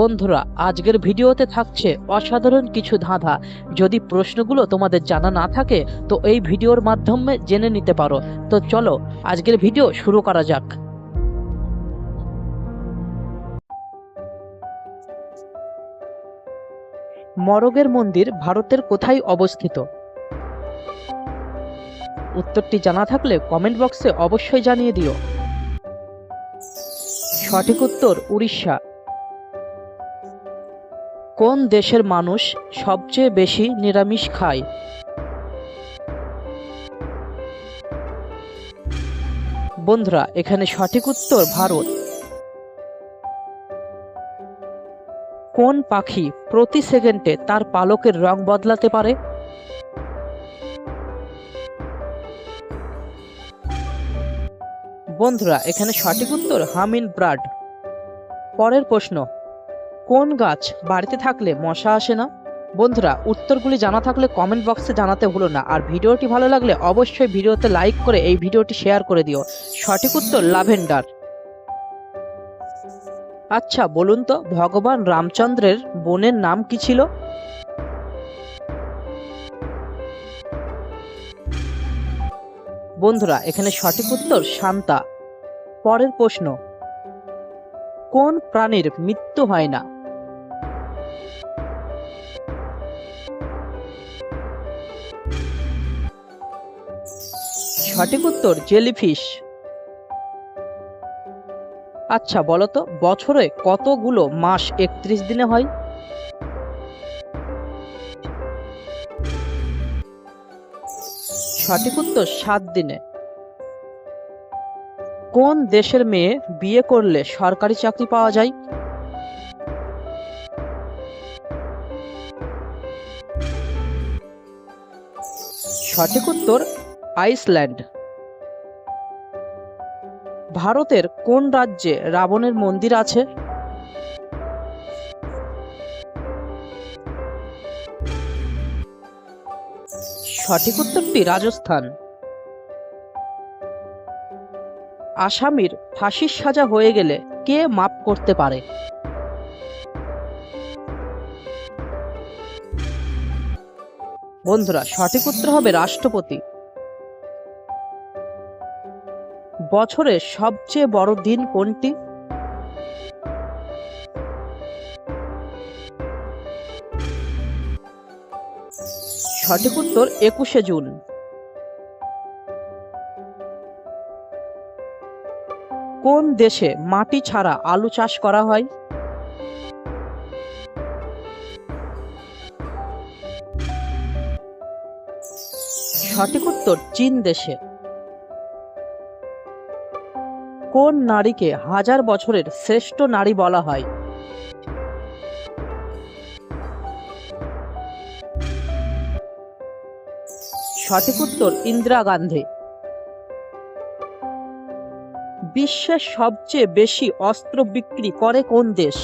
বন্ধুরা, আজকের ভিডিওতে থাকছে অসাধারণ কিছু ধাঁধা। যদি প্রশ্নগুলো তোমাদের জানা না থাকে, তো এই ভিডিওর মাধ্যমে জেনে নিতে পারো। তো চলো, আজকের ভিডিও শুরু করা যাক। মরগের মন্দির ভারতের কোথায় অবস্থিত? উত্তরটি জানা থাকলে কমেন্ট বক্সে অবশ্যই জানিয়ে দিও। সঠিক উত্তর উড়িষ্যা। কোন দেশের মানুষ সবচেয়ে বেশি নিরামিষ খায়? বন্ধুরা, এখানে সঠিক উত্তর ভারত। কোন পাখি প্রতি সেকেন্ডে তার পালকের রং বদলাতে পারে? বন্ধুরা, এখানে সঠিক উত্তর হামিন ব্রাড। পরের প্রশ্ন কোন গাছ বাড়িতে থাকলে মশা আসে না? বন্ধুরা, উত্তরগুলি জানা থাকলে কমেন্ট বক্সে জানাতে ভুলো না। আর ভিডিওটি ভালো লাগলে অবশ্যই ভিডিওতে লাইক করে এই ভিডিওটি শেয়ার করে দিও। সঠিক উত্তর লাভেন্ডার আচ্ছা বলুন তো, ভগবান রামচন্দ্রের বোনের নাম কি ছিল? বন্ধুরা, এখানে সঠিক উত্তর শান্তা। পরের প্রশ্ন, কোন প্রাণীর মৃত্যু হয় না? সঠিক উত্তর জেলিফিশ। আচ্ছা বলো তো বছরে কতগুলো মাস একত্রিশ দিনে হয়? সঠিক উত্তর, সাত দিনে। কোন দেশের মেয়ে বিয়ে করলে সরকারি চাকরি পাওয়া যায়? সঠিক উত্তর আইসল্যান্ড। ভারতের কোন রাজ্যে রাবণের মন্দির আছে? সঠিক উত্তরটি রাজস্থান। আসামির ফাঁসির সাজা হয়ে গেলে কে মাপ করতে পারে? বন্ধুরা, সঠিক উত্তর হবে রাষ্ট্রপতি। বছরের সবচেয়ে বড় দিন কোনটি? সঠিক উত্তর একুশে জুন। কোন দেশে মাটি ছাড়া আলু চাষ করা হয়? সঠিক উত্তর চীন দেশে। কোন নারীকে হাজার বছরের শ্রেষ্ঠ নারী বলা হয়? সঠিক উত্তর ইন্দিরা গান্ধী। বিশ্বের সবচেয়ে বেশি অস্ত্র বিক্রি করে কোন দেশ?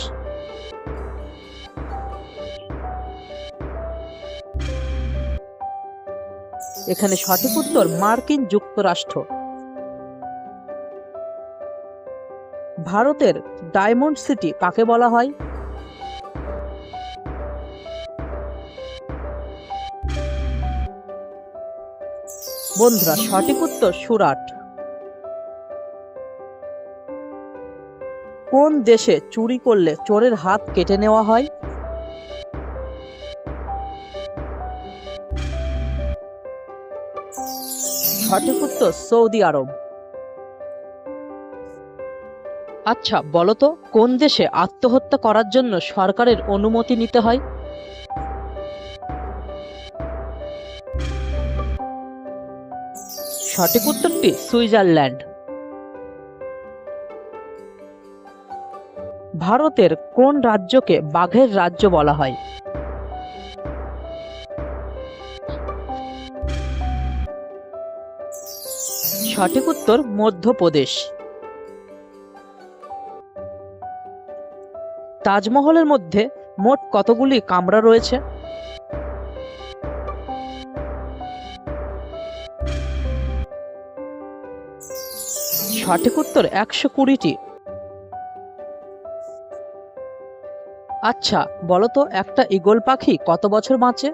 এখানে সঠিক উত্তর মার্কিন যুক্তরাষ্ট্র। ভারতের ডায়মন্ড সিটি কাকে বলা হয়? বন্ধুরা, সঠিক উত্তর সুরাট। কোন দেশে চুরি করলে চোরের হাত কেটে নেওয়া হয়? সঠিক উত্তর সৌদি আরব। আচ্ছা বলো তো, কোন দেশে আত্মহত্যা করার জন্য সরকারের অনুমতি নিতে হয়? সঠিক উত্তরটি সুইজারল্যান্ড। ভারতের কোন রাজ্যকে বাঘের রাজ্য বলা হয়? সঠিক উত্তর মধ্যপ্রদেশ। তাজমহলের মধ্যে মোট কতগুলি কামরা রয়েছে? সঠিক উত্তর একশো কুড়িটি। আচ্ছা বলো তো, একটা ঈগল পাখি কত বছর বাঁচে?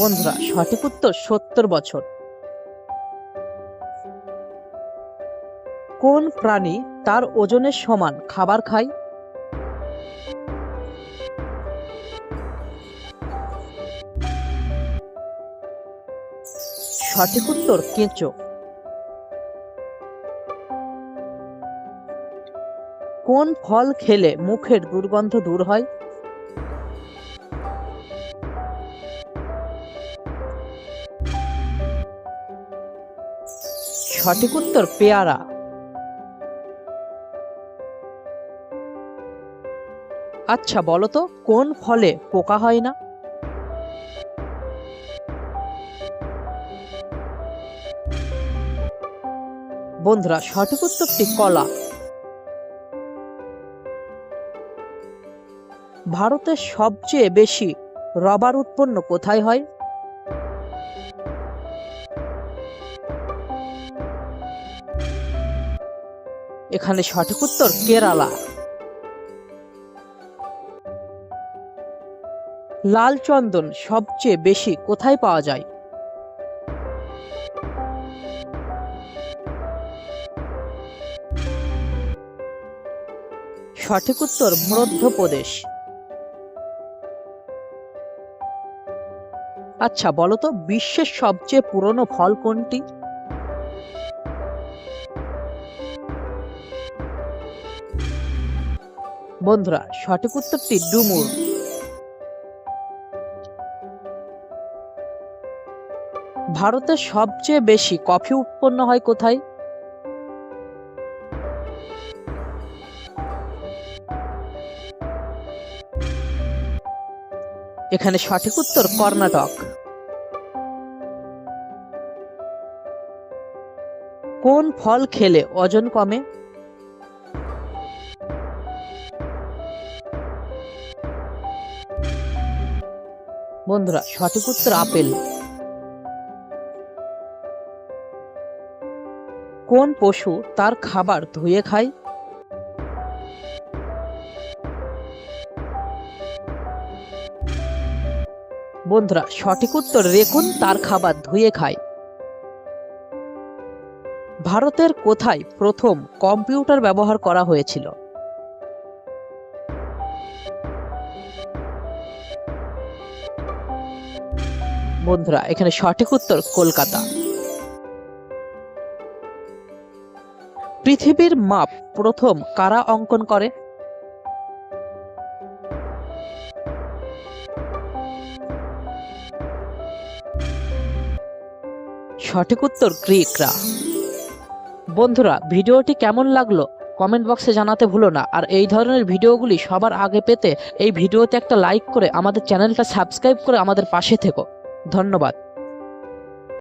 বন্ধুরা, সঠিক উত্তর সত্তর বছর। কোন প্রাণী তার ওজনের সমান খাবার খায়? সঠিক উত্তর কেঁচো। কোন ফল খেলে মুখের দুর্গন্ধ দূর হয়? সঠিক উত্তর পেয়ারা। আচ্ছা বলো তো, কোন ফলে পোকা হয় না? বন্ধুরা, সঠিক উত্তরটি কলা। ভারতের সবচেয়ে বেশি রবার উৎপন্ন কোথায় হয়? এখানে সঠিক উত্তর কেরালা। লাল চন্দন সবচেয়ে বেশি কোথায় পাওয়া যায়? সঠিক উত্তর মধ্যপ্রদেশ। আচ্ছা বলো তো, বিশ্বের সবচেয়ে পুরনো ফল কোনটি? বন্ধুরা, সঠিক উত্তরটি ডুমুর। ভারতের সবচেয়ে বেশি কফি উৎপন্ন হয় কোথায়? এখানে সঠিক উত্তর কর্ণাটক। কোন ফল খেলে ওজন কমে? বন্ধুরা, সঠিক উত্তর আপেল। কোন পশু তার খাবার ধুয়ে খায়? বন্ধুরা, সঠিক উত্তর রেকুন তার খাবার ধুয়ে খায়। ভারতের কোথায় প্রথম কম্পিউটার ব্যবহার করা হয়েছিল? বন্ধুরা, এখানে সঠিক উত্তর কলকাতা। পৃথিবীর মাপ প্রথম কারা অঙ্কন করে? সঠিক উত্তর গ্রিকরা। বন্ধুরা, ভিডিওটি কেমন লাগল? কমেন্ট বক্সে জানাতে ভুলো না। আর এই ধরনের ভিডিওগুলি সবার আগে পেতে এই ভিডিওতে একটা লাইক করে আমাদের চ্যানেলটা সাবস্ক্রাইব করে আমাদের পাশে থেকো। ধন্যবাদ।